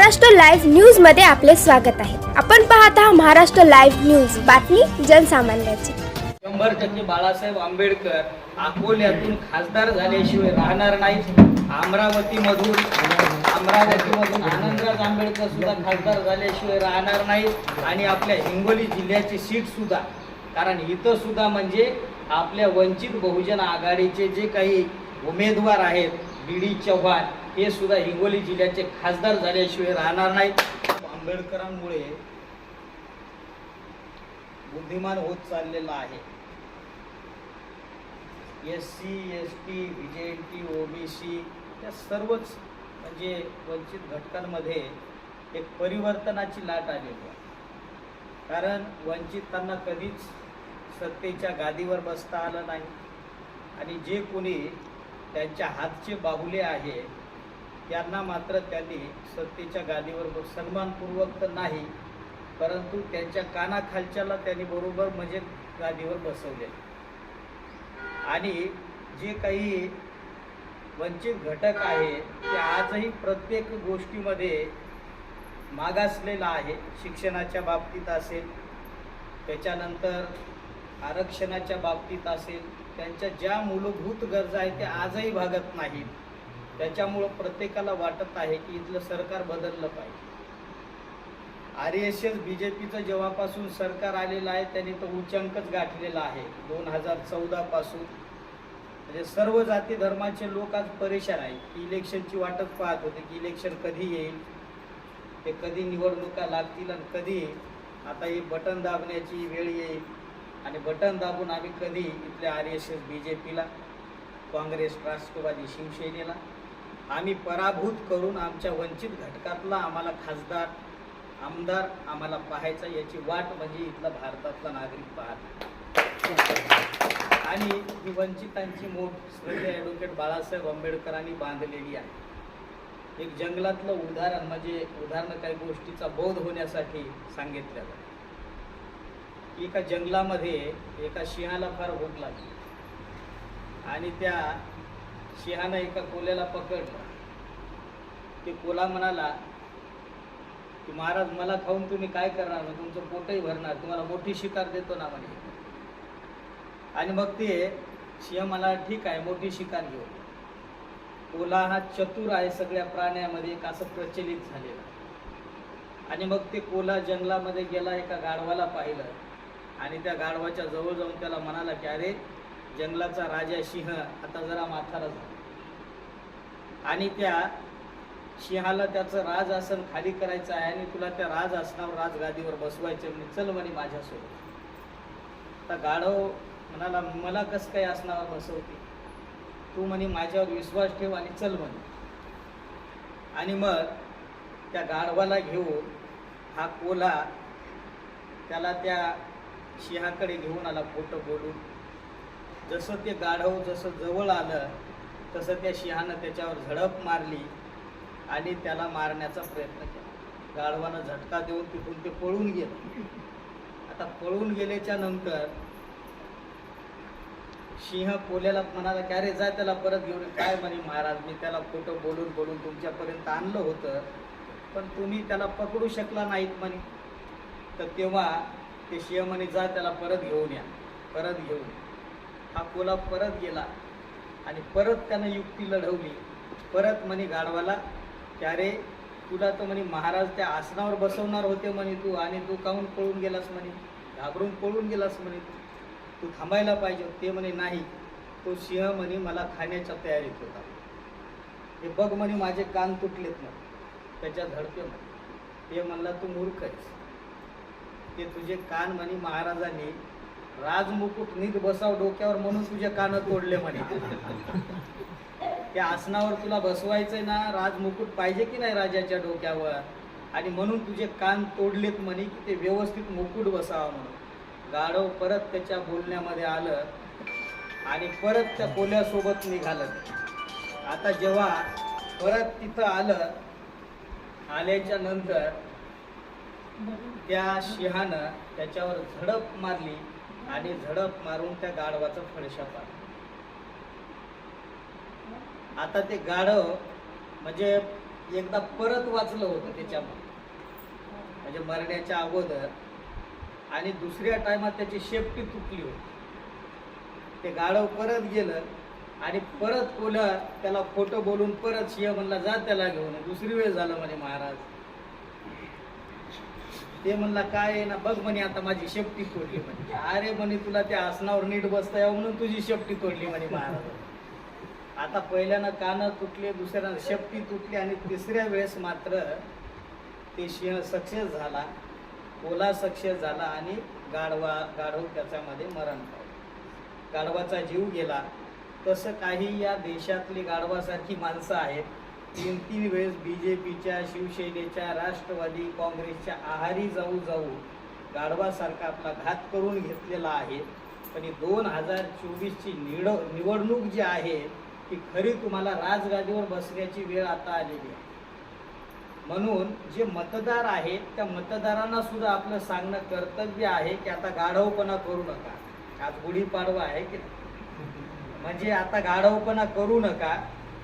Maharashtra live न्यूजमध्ये आपले स्वागत आहे. आपण पाहत आहात महाराष्ट्र लाईव्ह न्यूज. बातमी जनसामान्याची. शंभर टक्के बाळासाहेब आंबेडकर अकोल्यातून खासदार झाल्याशिवाय राहणार नाही अमरावतीमधून अमरावतीमधून आनंदराज आंबेडकर सुद्धा खासदार झाल्याशिवाय राहणार नाही आणि आपल्या हिंगोली जिल्ह्याची सीट सुद्धा. कारण इथं सुद्धा म्हणजे आपल्या वंचित बहुजन आघाडीचे जे काही उमेदवार आहेत बी डी चव्हाण हे सुद्धा हिंगोली जिल्ह्याचे खासदार झाल्याशिवाय राहणार नाहीत आंबेडकरांमुळे बुद्धिमान होत चाललेला आहे. S C S T B J N T O B C या सर्वच म्हणजे वंचित घटकांमध्ये एक परिवर्तनाची लाट आलेली आहे. कारण वंचितांना कधीच सत्तेच्या गादीवर बसता आलं नाही. आणि जे कोणी त्यांच्या हातचे बाहुले आहे त्यांना मात्र त्यांनी सत्तेच्या गादीवर सन्मानपूर्वक तर नाही परंतु त्यांच्या कानाखालच्याला त्यांनी बरोबर म्हणजे गादीवर बसवले. आणि जे काही वंचित घटक आहे ते आजही प्रत्येक गोष्टीमध्ये मागासलेला आहे. शिक्षणाच्या बाबतीत असेल त्याच्यानंतर आरक्षणाच्या बाबतीत असेल त्यांच्या ज्या मूलभूत गरजा आहेत त्या आजही भागत नाहीत. त्याच्यामुळं प्रत्येकाला वाटत आहे की इथलं सरकार बदललं पाहिजे. R S S B J पीचं जेव्हापासून सरकार आलेलं आहे त्यांनी तो उच्चांकच गाठलेला आहे. दोन हजार चौदापासून. म्हणजे सर्व जाती धर्माचे लोक आज परेशान आहेत. की इलेक्शनची वाटच पाहत होते की इलेक्शन कधी येईल? ते कधी निवडणुका लागतील आणि कधी आता ही बटन दाबण्याची वेळ येईल. आणि बटन दाबून आम्ही कधी इथल्या R S S B J पीला काँग्रेस राष्ट्रवादी शिवसेनेला आम्ही पराभूत करून आमच्या वंचित घटकातला आम्हाला खासदार आमदार आम्हाला पाहायचा याची वाट म्हणजे इथला भारतातला नागरिक पाहत. आणि ही वंचितांची मोठ श्रद्धे ॲडव्होकेट बाळासाहेब आंबेडकरांनी बांधलेली आहे. एक जंगलातलं उदाहरण म्हणजे उदाहरण काही गोष्टीचा बोध होण्यासाठी सांगितलं जातं. एका जंगलामध्ये एका सिंहाला फार भूक लागली. आणि त्या सिंहानं एका कोल्याला पकडलं. ते कोला म्हणाला की महाराज मला खाऊन तुम्ही काय करणार? मग तुमचं पोटही भरणार. तुम्हाला मोठी शिकार देतो ना म्हणे. आणि मग ते सिंह मला ठीक आहे मोठी शिकार घेऊ. कोला हा चतुर आहे सगळ्या प्राण्यामध्ये एक असं प्रचलित झालेला. आणि मग ते कोला जंगलामध्ये गेला एका गाढवाला पाहिलं. आणि त्या गाढवाच्या जवळ जाऊन त्याला म्हणाला की अरे जंगलाचा राजा सिंह आता जरा माथारा झाला. आणि त्या सिंहाला त्याचं राज आसन खाली करायचं आहे आणि तुला त्या राज आसनावर राजगादीवर बसवायचं म्हणजे चल म्हणे माझ्यासोबत. आता गाढव म्हणाला मला कसं काय आसनावर बसवते? तू म्हणे माझ्यावर विश्वास ठेव आणि चल म्हणे. आणि मग त्या गाढवाला घेऊन हा कोला त्याला त्या सिंहाकडे घेऊन आला फोटो बोलून. जसं ते गाढव जसं जवळ आलं तसं त्या सिंहानं त्याच्यावर झडप मारली आणि त्याला मारण्याचा प्रयत्न केला गाढवानं झटका देऊन तिथून ते पळून गेलं आता पळून गेल्याच्यानंतर सिंह कोल्याला म्हणाला की अरे जा त्याला परत घेऊन ये." काय म्हणे महाराज मी त्याला खोटं बोलून बोलून तुमच्यापर्यंत आणलं होतं पण तुम्ही त्याला पकडू शकला नाहीत म्हणे तर तेव्हा ते सिंह म्हणे जा त्याला परत घेऊन या परत घेऊन या. हा कोला परत गेला आणि परत त्यानं युक्ती लढवली. परत म्हणे गाढवाला की अरे तुला तर म्हणे महाराज त्या आसनावर बसवणार होते म्हणे तू आणि तू काहून पळून गेलास म्हणे? घाबरून पळून गेलास म्हणे? तू तू थांबायला पाहिजे ते म्हणे नाही तो सिंह म्हणे मला खाण्याच्या तयारीत होता. हे बघ म्हणे माझे कान तुटलेत म्हणे त्याच्या धडके म्हणे. ते म्हणला तू मूर्ख आहेस. ते तुझे कान म्हणे महाराजांनी राजमुकुट नीट बसाव डोक्यावर म्हणून तुझे कान तोडले म्हणे. त्या आसनावर तुला बसवायचंय ना राजमुकुट पाहिजे की नाही राजाच्या डोक्यावर? आणि म्हणून तुझे कान तोडलेत म्हणे की ते व्यवस्थित मुकुट बसावा म्हणून. गाढव परत त्याच्या बोलण्यामध्ये आलं आणि परत त्या कोल्यासोबत निघालं. आता जेव्हा परत तिथं आलं आल्याच्यानंतर त्या शिहानं त्याच्यावर झडप मारली. आणि झडप मारून त्या गाढवाचं फडशा पाडलं आता ते गाढव म्हणजे एकदा परत वाचलं होतं त्याच्यामध्ये म्हणजे मरण्याच्या अगोदर आणि दुसऱ्या टायमात त्याची शेपटी तुटली होती. ते गाढव परत गेलं आणि परत कोला त्याला खोटं बोलून परत सिंह म्हणला जा त्याला घेऊन दुसरी वेळ झालं म्हणे महाराज. ते म्हणला काय आहे ना बघ म्हणे आता माझी शेपटी तोडली म्हणे. अरे म्हणे तुला त्या आसनावर नीट बसता यावं म्हणून तुझी शेपटी तोडली म्हणे महाराज. आता पहिल्यानं कानं तुटले दुसऱ्यानं शेपटी तुटली आणि तिसऱ्या वेळेस मात्र ते सिंह सक्सेस झाला ओला सक्सेस झाला आणि गाढवा गाढव त्याच्यामध्ये मरण पावलं गाढवाचा जीव गेला. तसं काही या देशातली गाढवासारखी माणसं आहेत तीन तीन वेळेस बी जे पीच्या शिवसेनेच्या राष्ट्रवादी काँग्रेसच्या आहारी जाऊ जाऊ गाढवासारखा आपला घात करून घेतलेला आहे. पण ही दोन हजार चोवीसची निड निवडणूक जी आहे ती खरी तुम्हाला राजगादीवर बसण्याची वेळ आता आलेली आहे. म्हणून जे मतदार आहेत त्या मतदारांना सुद्धा आपलं सांगणं कर्तव्य आहे की आता गाढवपणा करू नका. आज गुढीपाडवा आहे की म्हणजे आता गाढवपणा करू नका.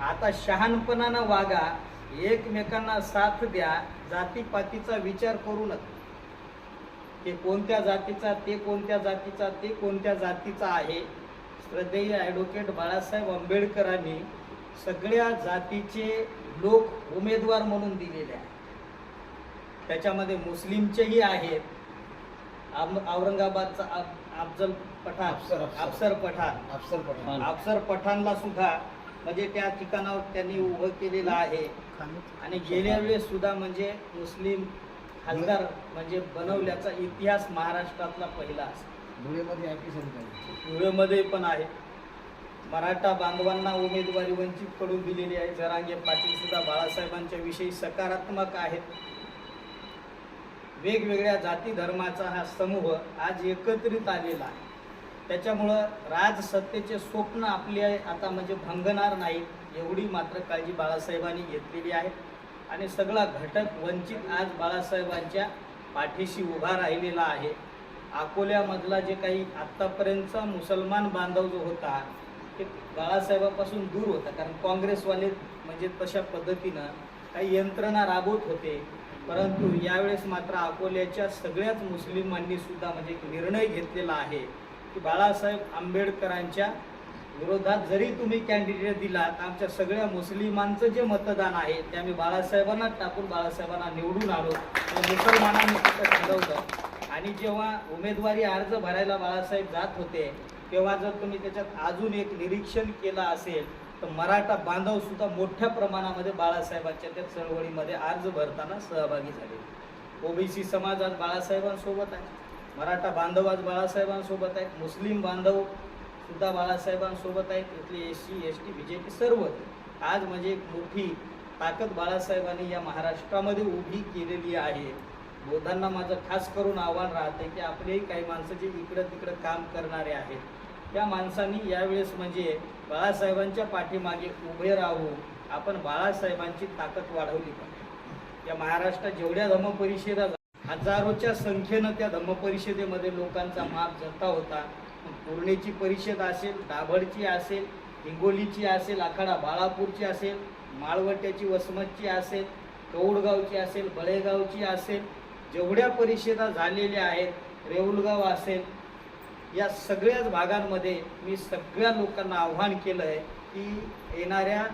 आता शहाणपणानं वागा एकमेकांना साथ द्या जातीपातीचा विचार करू नका. ते कोणत्या जातीचा ते कोणत्या जातीचा ते कोणत्या जातीचा आहे? श्रद्धेय ॲडव्होकेट बाळासाहेब आंबेडकरांनी सगळ्या जातीचे लोक उमेदवार म्हणून दिलेले आहेत. त्याच्यामध्ये मुस्लिमचेही आहेत. औरंगाबादचा अफ- अफजल पठाण अफसर- अफसर. अफसर पठाण. अफसर पठाण. अफसर पठाणला सुद्धा म्हणजे त्या ठिकाणावर त्यांनी उभं केलेलं आहे. आणि गेल्या वेळेस सुद्धा म्हणजे मुस्लिम खासदार म्हणजे बनवल्याचा इतिहास महाराष्ट्रातला पहिला धुळेमध्ये धुळेमध्ये पण आहे. मराठा बांधवांना उमेदवारी वंचित कडून दिलेली आहे. जरांगे पाटील सुद्धा बाळासाहेबांच्या विषयी सकारात्मक आहेत. वेगवेगळ्या जाती धर्माचा हा समूह आज एकत्रित आलेला आहे. त्याच्यामुळं राजसत्तेचे स्वप्न आपले आता म्हणजे भंगणार नाहीत एवढी मात्र काळजी बाळासाहेबांनी घेतलेली आहे. आणि सगळा घटक वंचित आज बाळासाहेबांच्या पाठीशी उभा राहिलेला आहे. अकोल्यामधला जे काही आत्तापर्यंतचा मुसलमान बांधव जो होता ते बाळासाहेबापासून दूर होता. कारण काँग्रेसवाले म्हणजे तशा पद्धतीनं काही यंत्रणा राबवत होते. परंतु यावेळेस मात्र अकोल्याच्या सगळ्याच मुस्लिमांनी सुद्धा म्हणजे एक निर्णय घेतलेला आहे. की बाळासाहेब आंबेडकरांच्या विरोधात जरी तुम्ही कॅन्डिडेट दिला तर आमच्या सगळ्या मुस्लिमांचं जे मतदान आहे ते आम्ही बाळासाहेबांना टाकून बाळासाहेबांना निवडून आलो. मुसलमानांनी तिथं ठरवलं. आणि जेव्हा उमेदवारी अर्ज भरायला बाळासाहेब जात होते तेव्हा जर तुम्ही त्याच्यात अजून एक निरीक्षण केलं असेल तर मराठा बांधव सुद्धा मोठ्या प्रमाणामध्ये बाळासाहेबांच्या त्या चळवळीमध्ये अर्ज भरताना सहभागी झाले. ओबीसी समाज आज बाळासाहेबांसोबत आहे. मराठा बांधव आज बाळासाहेबांसोबत आहेत. मुस्लिम बांधव सुद्धा बाळासाहेबांसोबत आहेत. इथले S C S T B J P सर्व आज म्हणजे एक मोठी ताकद बाळासाहेबांनी या महाराष्ट्रामध्ये उभी केलेली आहे. बोधांना माझं खास करून आव्हान राहते की आपलेही काही माणसं जे इकडं तिकडं काम करणारे आहेत त्या माणसांनी यावेळेस म्हणजे बाळासाहेबांच्या पाठीमागे उभे राहून आपण बाळासाहेबांची ताकद वाढवली पाहिजे. या महाराष्ट्रात जेवढ्या धम्मपरिषदा हजारोच्या संख्येनं त्या धम्मपरिषदेमध्ये लोकांचा माप जता होता. पूर्णेची परिषद असेल दाभडची असेल हिंगोलीची असेल आखाडा बाळापूरची असेल माळवट्याची वसमतची असेल कौडगावची असेल बळेगावची असेल जेवढ्या परिषदा झालेल्या आहेत रेऊलगाव असेल या सगळ्याच भागांमध्ये मी सगळ्या लोकांना आव्हान केलं आहे की येणाऱ्या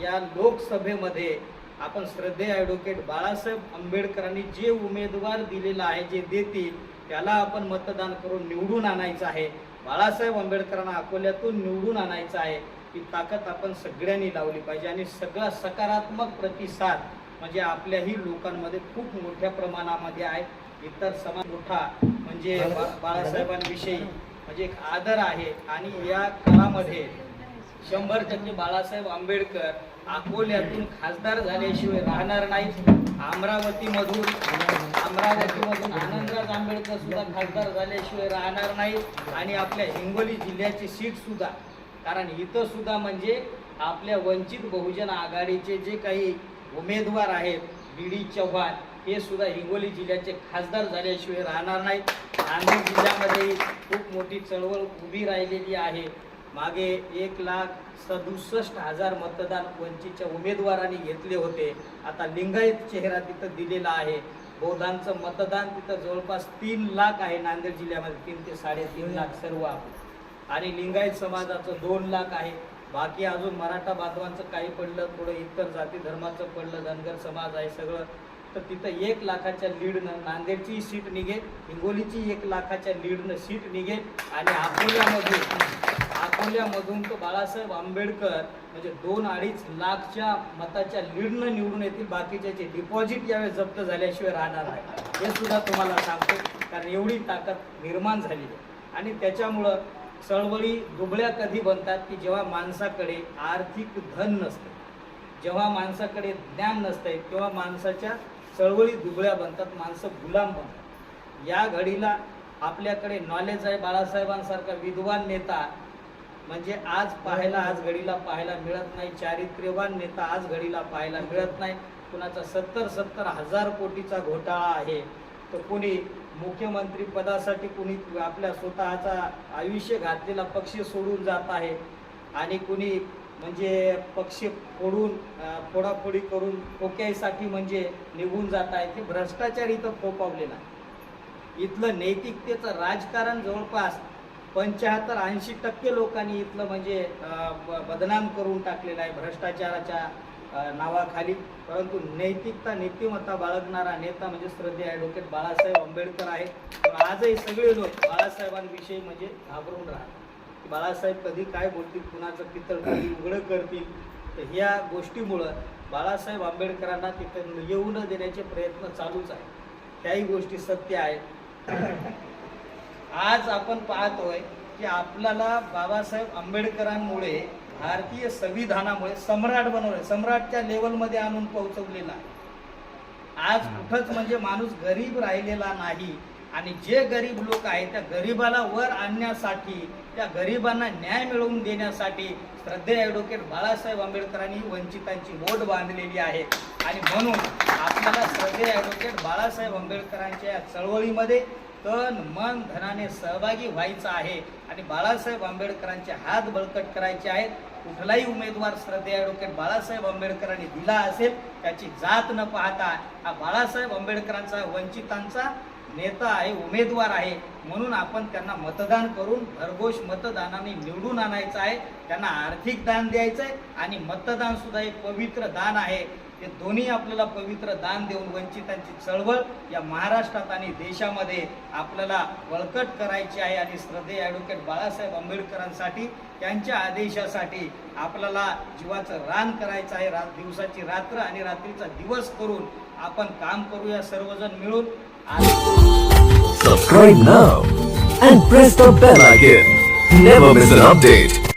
या लोकसभेमध्ये आपण श्रद्धे ॲडव्होकेट बाळासाहेब आंबेडकरांनी जे उमेदवार दिलेला आहे जे देतील त्याला आपण मतदान करून निवडून आणायचं आहे. बाळासाहेब आंबेडकरांना अकोल्यातून निवडून आणायचं आहे. ही ताकद आपण सगळ्यांनी लावली पाहिजे आणि सगळा सकारात्मक प्रतिसाद म्हणजे आपल्याही लोकांमध्ये खूप मोठ्या प्रमाणामध्ये आहे. इतर समाज मोठा म्हणजे बाळासाहेबांविषयी म्हणजे एक आदर आहे आणि या काळामध्ये शंभर टक्के बाळासाहेब आंबेडकर अकोल्यातून खासदार झाल्याशिवाय राहणार नाहीत. अमरावतीमधून अमरावतीमधून आनंदराज आंबेडकर सुद्धा खासदार झाल्याशिवाय राहणार नाहीत आणि आपल्या हिंगोली जिल्ह्याची सीट सुद्धा. कारण इथं सुद्धा म्हणजे आपल्या वंचित बहुजन आघाडीचे जे काही उमेदवार आहेत बी डी चव्हाण हे सुद्धा हिंगोली जिल्ह्याचे खासदार झाल्याशिवाय राहणार नाहीत. नांदेड जिल्ह्यामध्ये खूप मोठी चळवळ उभी राहिलेली आहे. मागे एक लाख सदुसष्ट हजार मतदान वंचितच्या उमेदवारांनी घेतले होते. आता लिंगायत चेहरा तिथं दिलेला आहे. बौद्धांचं मतदान तिथं जवळपास तीन लाख आहे नांदेड जिल्ह्यामध्ये. तीन ते साडेतीन लाख सर्व आहे. आणि लिंगायत समाजाचं दोन लाख आहे. बाकी अजून मराठा बांधवांचं काही पडलं थोडं इतर जाती धर्माचं पडलं धनगर समाज आहे सगळं. तर तिथं एक लाखाच्या लीडनं नांदेडची सीट निघेल हिंगोलीची एक लाखाच्या लीडनं सीट निघेल आणि अकोल्यामध्ये अकोल्यामधून तो बाळासाहेब आंबेडकर म्हणजे दोन अडीच लाखच्या मताच्या लीडनं निवडून येतील. बाकीच्याचे डिपॉझिट यावेळी जप्त झाल्याशिवाय राहणार आहे हे सुद्धा तुम्हाला सांगतो कारण एवढी ताकद निर्माण झाली आहे. आणि त्याच्यामुळं चळवळी दुबळ्या कधी बनतात की जेव्हा माणसाकडे आर्थिक धन नसते. जेव्हा माणसाकडे ज्ञान नसते तेव्हा माणसाच्या चळवळी दुबळ्या बनतात माणसं गुलाम बनतात. या घडीला आपल्याकडे नॉलेज आहे बाळासाहेबांसारखा विद्वान नेता म्हणजे आज पाहायला आज घडीला पाहायला मिळत नाही. चारित्र्यवान नेता आज घडीला पाहायला मिळत नाही. कुणाचा सत्तर सत्तर हजार कोटीचा घोटाळा आहे. तर कुणी मुख्यमंत्री पदासाठी कुणी आपल्या स्वतःचा आयुष्य घातलेला पक्ष सोडून जात आहे. आणि कुणी म्हणजे पक्ष फोडून फोडाफोडी करून कोक्यासाठी म्हणजे निघून जात आहे ते भ्रष्टाचार इथं फोपावलेला आहे. इथलं नैतिकतेचं राजकारण जवळपास पंच्याहत्तर ऐंशी टक्के लोकांनी इथलं म्हणजे ब- बदनाम करून टाकलेलं आहे भ्रष्टाचाराच्या नावाखाली. परंतु नैतिकता नीतिमत्ता बाळगणारा नेता म्हणजे श्रद्धे ॲडव्होकेट बाळासाहेब आंबेडकर आहे पण आजही सगळे लोक बाळासाहेबांविषयी म्हणजे घाबरून राहतात. बाळासाहेब कधी काय बोलतील कुणाचं पितळ कधी उघडं करतील तर ह्या गोष्टीमुळं बाळासाहेब आंबेडकरांना तिथं येऊ न देण्याचे प्रयत्न चालूच आहे त्याही गोष्टी सत्य आहेत. आज आपण पाहतोय की आपल्याला बाबासाहेब आंबेडकरांमुळे भारतीय संविधानामुळे सम्राट बनवले सम्राटच्या लेवलमध्ये आणून पोहोचवलेला आहे. आज कुठंच म्हणजे माणूस गरीब राहिलेला नाही आणि जे गरीब लोक आहेत त्या गरीबाला वर आणण्यासाठी त्या गरिबांना न्याय मिळवून देण्यासाठी श्रद्धे ॲडव्होकेट बाळासाहेब आंबेडकरांनी वंचितांची बोट बांधलेली आहे. आणि म्हणून आपल्याला श्रद्धे ॲडव्होकेट बाळासाहेब आंबेडकरांच्या या चळवळीमध्ये तन मन धनाने सहभागी व्हायचं आहे. आणि बाळासाहेब आंबेडकरांचे हात बळकट करायचे आहेत. कुठलाही उमेदवार श्रद्धे ॲडव्होकेट बाळासाहेब आंबेडकरांनी दिला असेल त्याची जात न पाहता हा बाळासाहेब आंबेडकरांचा वंचितांचा नेता आहे उमेदवार आहे. म्हणून आपण त्यांना मतदान करून भरघोष मतदानाने निवडून आणायचं आहे. त्यांना आर्थिक दान द्यायचं आहे आणि मतदान सुद्धा एक पवित्र दान आहे. हे दोन्ही आपल्याला पवित्र दान देऊन वंचितांची चळवळ या महाराष्ट्रात आणि देशामध्ये आपल्याला बळकट करायची आहे आणि श्रद्धे ॲडव्होकेट बाळासाहेब आंबेडकरांसाठी त्यांच्या आदेशासाठी आपल्याला जीवाचं रान करायचं आहे रात दिवसाची रात्र आणि रात्रीचा दिवस करून आपण काम करूया सर्वजण मिळून Subscribe now and press the bell icon. Never miss an update.